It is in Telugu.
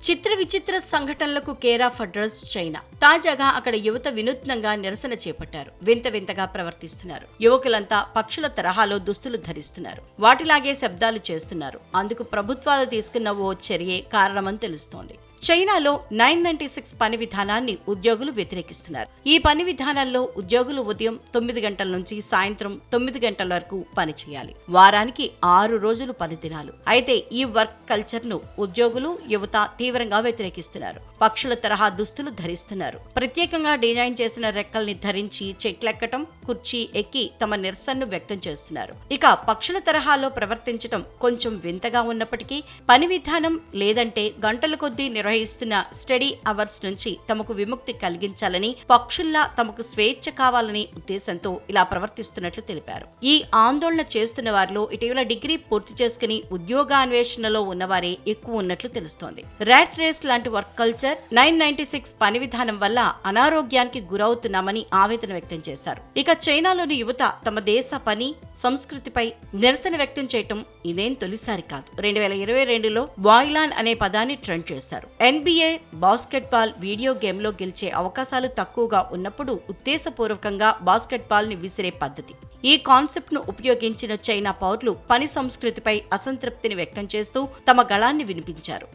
చిత్ర విచిత్ర సంఘటనలకు కేర్ ఆఫ్ అడ్రస్ చైనా. తాజాగా అక్కడ యువత వినూత్నంగా నిరసన చేపట్టారు. వింత వింతగా ప్రవర్తిస్తున్నారు. యువకులంతా పక్షుల తరహాలో దుస్తులు ధరిస్తున్నారు. వాటిలాగే శబ్దాలు చేస్తున్నారు. అందుకు ప్రభుత్వాలు తీసుకున్న ఓ చర్యే కారణమని తెలుస్తోంది. చైనాలో నైన్ నైన్టీ సిక్స్ పని విధానాన్ని ఉద్యోగులు వ్యతిరేకిస్తున్నారు. ఈ పని విధానంలో ఉద్యోగులు ఉదయం తొమ్మిది గంటల నుంచి సాయంత్రం తొమ్మిది గంటల వరకు పనిచేయాలి వారానికి ఆరు రోజులు పని దినాలు. అయితే ఈ వర్క్ కల్చర్ను ఉద్యోగులు యువత తీవ్రంగా వ్యతిరేకిస్తున్నారు. పక్షుల తరహా దుస్తులు ధరిస్తున్నారు. ప్రత్యేకంగా డిజైన్ చేసిన రెక్కల్ని ధరించి చెట్లెక్కటం కుర్చీ ఎక్కి తమ నిరసనను వ్యక్తం చేస్తున్నారు. ఇక పక్షుల తరహాలో ప్రవర్తించడం కొంచెం వింతగా ఉన్నప్పటికీ పని విధానం లేదంటే గంటల కొద్దీ నిర్వహిస్తున్న స్టడీ అవర్స్ నుంచి తమకు విముక్తి కలిగించాలని పక్షుల్లా తమకు స్వేచ్ఛ కావాలనే ఉద్దేశంతో ఇలా ప్రవర్తిస్తున్నట్లు తెలిపారు. ఈ ఆందోళన చేస్తున్న వారిలో ఇటీవల డిగ్రీ పూర్తి చేసుకుని ఉద్యోగాన్వేషణలో ఉన్నవారే ఎక్కువ ఉన్నట్లు తెలుస్తోంది. ర్యాట్ రేస్ లాంటి work culture nine ninety six పని విధానం వల్ల అనారోగ్యానికి గురవుతున్నామని ఆవేదన వ్యక్తం చేశారు. ఇక చైనాలోని యువత తమ దేశ పని సంస్కృతిపై నిరసన వ్యక్తం చేయటం ఇదేం తొలిసారి కాదు. రెండు వేల ఇరవై రెండులో వాయిలాన్ అనే పదాన్ని ట్రెండ్ చేశారు. ఎన్బీఏ బాస్కెట్బాల్ వీడియో గేమ్లో గెలిచే అవకాశాలు తక్కువగా ఉన్నప్పుడు ఉద్దేశపూర్వకంగా బాస్కెట్బాల్ని విసిరే పద్ధతి. ఈ కాన్సెప్ట్ను ఉపయోగించిన చైనా పౌరులు పని సంస్కృతిపై అసంతృప్తిని వ్యక్తం చేస్తూ తమ గళాన్ని వినిపించారు.